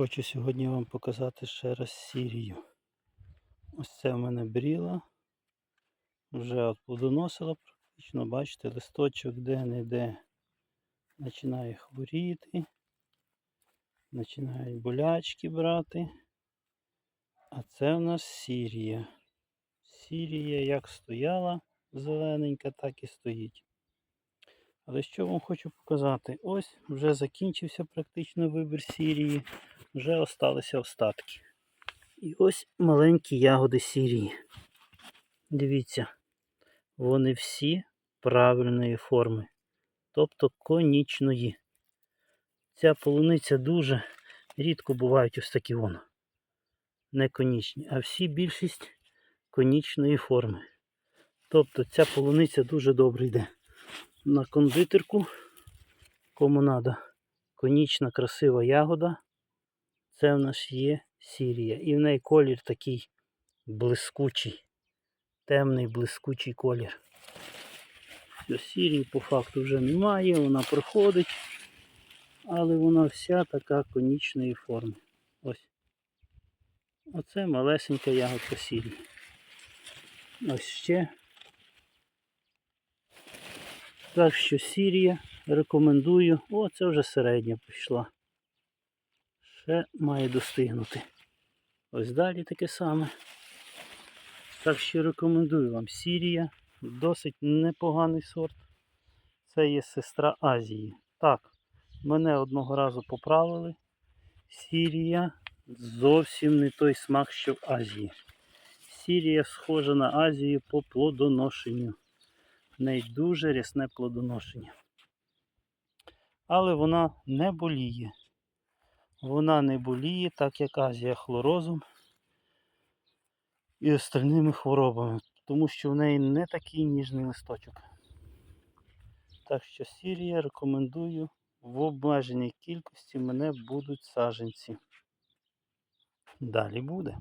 Хочу сьогодні вам показати ще раз сірію. Ось це в мене бріла. Вже от плодоносила практично, бачите, листочок де-не-де починає хворіти, починають болячки брати. А це в нас сірія. Сірія як стояла зелененька, так і стоїть. Але що вам хочу показати? Ось вже закінчився практично вибір сірії, вже осталися остатки. І ось маленькі ягоди сірії. Дивіться, вони всі правильної форми, тобто конічної. Ця полуниця дуже рідко бувають ось такі воно. Не конічні, а всі більшість конічної форми. Тобто ця полуниця дуже добре йде на кондитерку. Кому треба конічна красива ягода. Це в нас є сірія. І в неї колір такий блискучий, темний блискучий колір. Все, сірії по факту вже немає, вона проходить, але вона вся така конічної форми. Ось. Оце малесенька ягодка сірії. Ось ще. Так що Сірія рекомендую. О, це вже середня пішла. Ще має достигнути. Ось далі таке саме. Так що рекомендую вам Сірія. Досить непоганий сорт. Це є сестра Азії. Так, мене одного разу поправили. Сірія зовсім не той смак, що в Азії. Сірія схожа на Азію по плодоношенню. В неї дуже рясне плодоношення. Але вона не боліє. Вона не боліє, так як Азія хлорозом і остальними хворобами, тому що в неї не такий ніжний листочок. Так що Сірія рекомендую в обмеженій кількості мене будуть саженці. Далі буде.